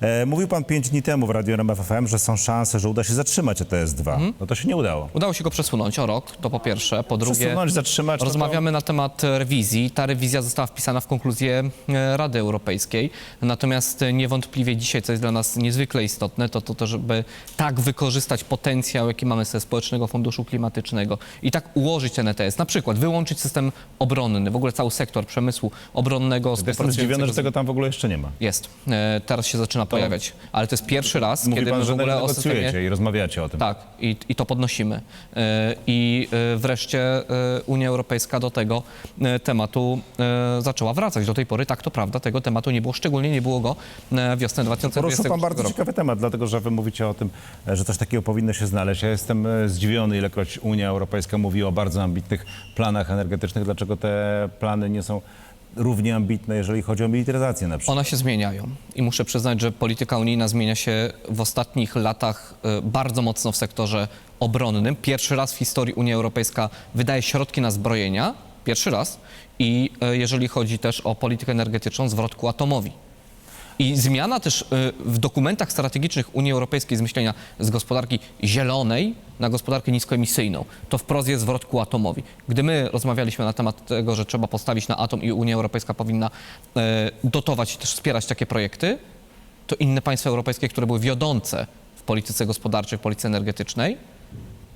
E, mówił pan pięć dni temu w Radio RMF FM, że są szanse, że uda się zatrzymać ETS-2. Mhm. No to się nie udało. Udało się go przesunąć o rok, to po pierwsze. Po drugie, Przesunąć, zatrzymać. no to- rozmawiamy na temat rewizji. Ta rewizja została wpisana w konkluzję e, Rady Europejskiej. Natomiast niewątpliwie dzisiaj, co jest dla nas niezwykle istotne, to to, to żeby tak wykorzystać potencjał, jaki mamy ze Społecznego Funduszu Klimatycznego i tak ułożyć ten ETS. Na przykład wyłączyć system obronny, w ogóle cały sektor przemysłu obronnego. Jestem zdziwiony, że tego tam w ogóle jeszcze nie ma. Jest. E, Teraz się zaczyna pojawiać. Ale to jest pierwszy raz, Mówi kiedy pan, my w że ogóle o systemie... i rozmawiacie o tym. Tak, i, i to podnosimy. E, I e, wreszcie e, Unia Europejska do tego tematu zaczęła wracać. Do tej pory, tak to prawda, tego tematu nie było, szczególnie nie było go e, wiosnę Poruszył 2020 pan bardzo roku. ciekawy temat, dlatego że wy mówicie o tym, że coś takiego powinno się znaleźć. Ja jestem zdziwiony, ilekroć Unia Europejska mówi o bardzo ambitnych planach energetycznych. Dlaczego te plany nie są równie ambitne, jeżeli chodzi o militaryzację na przykład? One się zmieniają i muszę przyznać, że polityka unijna zmienia się w ostatnich latach e, bardzo mocno w sektorze obronnym. Pierwszy raz w historii Unia Europejska wydaje środki na zbrojenia, pierwszy raz, i e, jeżeli chodzi też o politykę energetyczną, zwrot ku atomowi. I zmiana też y, w dokumentach strategicznych Unii Europejskiej z myślenia z gospodarki zielonej na gospodarkę niskoemisyjną. To wprost jest zwrot ku atomowi. Gdy my rozmawialiśmy na temat tego, że trzeba postawić na atom i Unia Europejska powinna e, dotować i też wspierać takie projekty, to inne państwa europejskie, które były wiodące w polityce gospodarczej, w polityce energetycznej,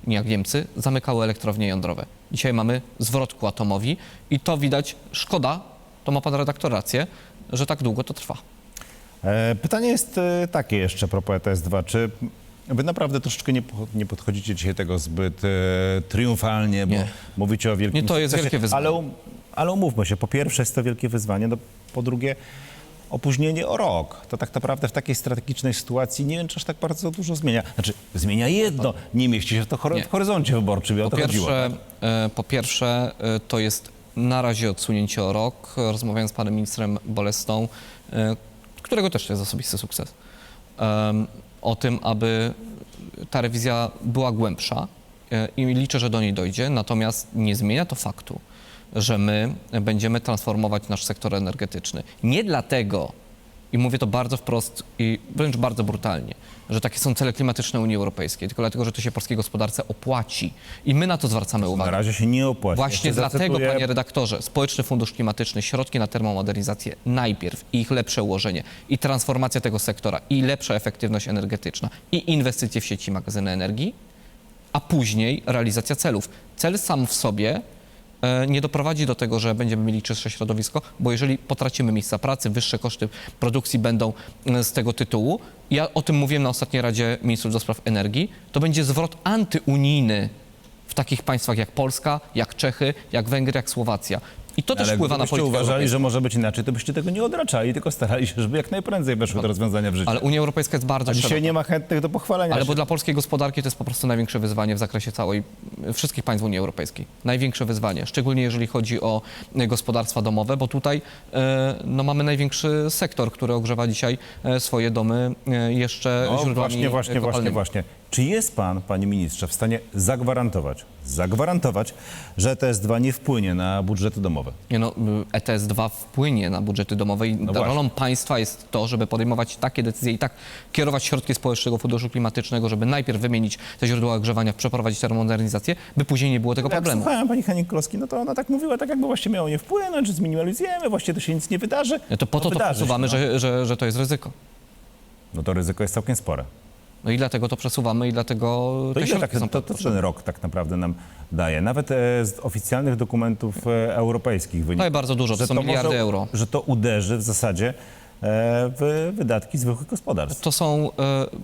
jak Niemcy, zamykały elektrownie jądrowe. Dzisiaj mamy zwrot ku atomowi i to widać, szkoda, to ma pan redaktor rację, że tak długo to trwa. E, Pytanie jest e, takie jeszcze propos ETS-2. Czy wy naprawdę troszeczkę nie, po- nie podchodzicie dzisiaj tego zbyt e, triumfalnie, bo Nie. mówicie o wielkim Nie, to jest sukcesie, wielkie wyzwanie. Ale, um, ale umówmy się, po pierwsze jest to wielkie wyzwanie, no, po drugie opóźnienie o rok. To tak naprawdę w takiej strategicznej sytuacji nie wiem, czy aż tak bardzo dużo zmienia. Znaczy, zmienia jedno, nie mieści się w, to hory- Nie. w horyzoncie wyborczym i o Po to chodziło. pierwsze, e, po pierwsze, e, to jest na razie odsunięcie o rok. Rozmawiałem z panem ministrem Bolestą, e, którego też jest osobisty sukces, o tym, aby ta rewizja była głębsza e, i liczę, że do niej dojdzie. Natomiast nie zmienia to faktu, że my będziemy transformować nasz sektor energetyczny. Nie dlatego, i mówię to bardzo wprost i wręcz bardzo brutalnie, że takie są cele klimatyczne Unii Europejskiej, tylko dlatego, że to się polskiej gospodarce opłaci. I my na to zwracamy Na uwagę. razie się nie opłaci. Właśnie Jeszcze dlatego, zacytuję- panie redaktorze, Społeczny Fundusz Klimatyczny, środki na termomodernizację najpierw i ich lepsze ułożenie i transformacja tego sektora i lepsza efektywność energetyczna i inwestycje w sieci magazyny energii, a później realizacja celów. Cel sam w sobie nie doprowadzi do tego, że będziemy mieli czystsze środowisko, bo jeżeli potracimy miejsca pracy, wyższe koszty produkcji będą e, z tego tytułu, ja o tym mówiłem na ostatniej Radzie Ministrów do Spraw Energii, to będzie zwrot antyunijny w takich państwach jak Polska, jak Czechy, jak Węgry, jak Słowacja. I to też Ale wpływa na politykę uważali, europejską. że może być inaczej, to byście tego nie odraczali, tylko starali się, żeby jak najprędzej weszły te rozwiązania w życie. Ale Unia Europejska jest bardzo A dzisiaj szeroka. nie ma chętnych do pochwalenia Ale się. bo dla polskiej gospodarki to jest po prostu największe wyzwanie w zakresie całej, wszystkich państw Unii Europejskiej. Największe wyzwanie, szczególnie jeżeli chodzi o gospodarstwa domowe, bo tutaj e, no, mamy największy sektor, który ogrzewa dzisiaj e, swoje domy e, jeszcze No, źródłami właśnie, właśnie, właśnie, kopalnymi. właśnie. Czy jest pan, panie ministrze, w stanie zagwarantować, zagwarantować, że TS2 nie wpłynie na budżety domowe? Nie no, y, ETS-2 wpłynie na budżety domowe i właśnie. rolą państwa jest to, żeby podejmować takie decyzje i tak kierować środki Społecznego Funduszu Klimatycznego, żeby najpierw wymienić te źródła ogrzewania, przeprowadzić termomodernizację, by później nie było tego Jak problemu. słuchałem pani Henik-Kloski, no to ona tak mówiła, tak jakby właśnie miało nie wpłynąć, że zminimalizujemy, właściwie to się nic nie wydarzy. No to po to to przesuwamy, no. że, że, że to jest ryzyko. No to ryzyko jest całkiem spore. No i dlatego to przesuwamy i dlatego To te ile tak, są to, to ten rok tak naprawdę nam daje? Nawet e, z oficjalnych dokumentów e, europejskich wynika, jest bardzo dużo, to że są miliardy może, euro. Że to uderzy w zasadzie w wydatki zwykłych gospodarstw. To są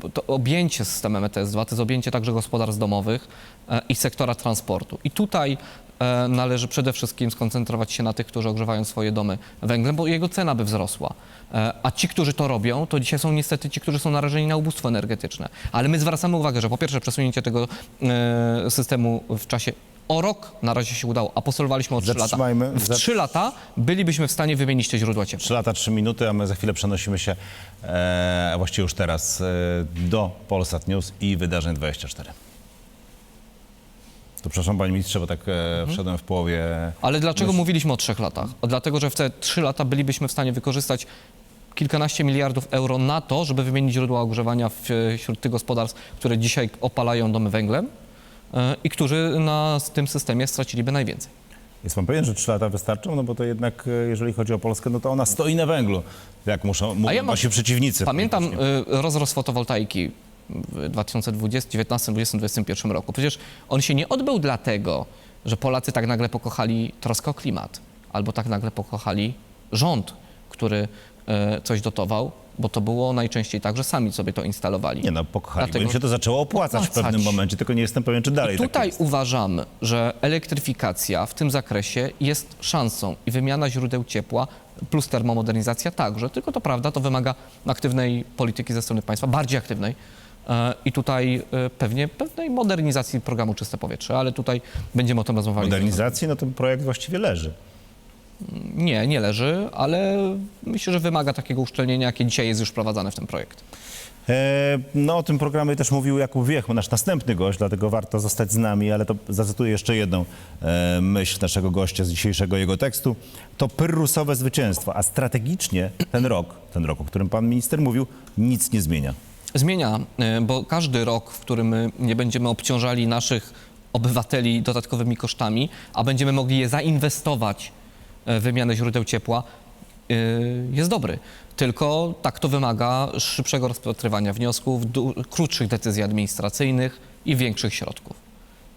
e, to objęcie systemem ETS-2, to jest objęcie także gospodarstw domowych e, i sektora transportu. I tutaj e, należy przede wszystkim skoncentrować się na tych, którzy ogrzewają swoje domy węglem, bo jego cena by wzrosła. E, A ci, którzy to robią, to dzisiaj są niestety ci, którzy są narażeni na ubóstwo energetyczne. Ale my zwracamy uwagę, że po pierwsze przesunięcie tego e, systemu w czasie o rok na razie się udało, a postulowaliśmy o 3 lata. Zatrzymajmy- W za- 3 lata bylibyśmy w stanie wymienić te źródła ciepła. 3 lata, 3 minuty, a my za chwilę przenosimy się, e, właściwie już teraz, e, do Polsat News i Wydarzeń 24. To przepraszam panie ministrze, bo tak e, wszedłem w połowie. Ale dlaczego mówiliśmy o trzech latach? Dlatego, że w te trzy lata bylibyśmy w stanie wykorzystać kilkanaście miliardów euro na to, żeby wymienić źródła ogrzewania w, wśród tych gospodarstw, które dzisiaj opalają domy węglem e, i którzy na tym systemie straciliby najwięcej. Jest pan pewien, że trzy lata wystarczą? No bo to jednak, e, jeżeli chodzi o Polskę, no to ona stoi na węglu, jak muszą, mówią ja mam- wasi przeciwnicy. Pamiętam y, rozrost fotowoltaiki w 2020, 2019, 2021 roku. Przecież on się nie odbył dlatego, że Polacy tak nagle pokochali troskę o klimat, albo tak nagle pokochali rząd, który y, coś dotował, bo to było najczęściej tak, że sami sobie to instalowali. Nie no, pokochali, bo Dlatego- im się to zaczęło opłacać, w pewnym momencie, tylko nie jestem pewien, czy dalej tak Tutaj jest. uważamy, że elektryfikacja w tym zakresie jest szansą i wymiana źródeł ciepła plus termomodernizacja także. Tylko to prawda, to wymaga aktywnej polityki ze strony państwa, bardziej aktywnej. E, I tutaj e, pewnie pewnej modernizacji programu Czyste Powietrze, ale tutaj będziemy o tym rozmawiali. Modernizacji, no ten projekt właściwie leży. Nie, nie leży, ale myślę, że wymaga takiego uszczelnienia, jakie dzisiaj jest już wprowadzane w ten projekt. E, No o tym programie też mówił Jakub Wiech, nasz następny gość, dlatego warto zostać z nami, ale to zacytuję jeszcze jedną e, myśl naszego gościa z dzisiejszego jego tekstu. To pyrrusowe zwycięstwo, a strategicznie ten rok, ten rok, o którym pan minister mówił, nic nie zmienia. Zmienia, e, bo każdy rok, w którym nie będziemy obciążali naszych obywateli dodatkowymi kosztami, a będziemy mogli je zainwestować w wymianę źródeł ciepła, e, jest dobry. Tylko tak to wymaga szybszego rozpatrywania wniosków, krótszych decyzji administracyjnych i większych środków.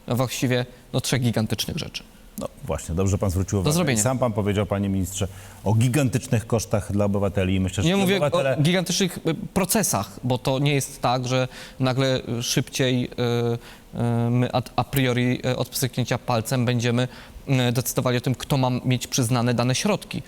No właściwie no, trzech gigantycznych rzeczy. No właśnie, dobrze pan zwrócił uwagę. zrobienia. Sam pan powiedział, panie ministrze, o gigantycznych kosztach dla obywateli i myślę, że Nie mówię obywatele... o gigantycznych y, procesach, bo to nie jest tak, że nagle szybciej y, y, my a, priori od pstryknięcia palcem będziemy decydowali o tym, kto ma mieć przyznane dane środki.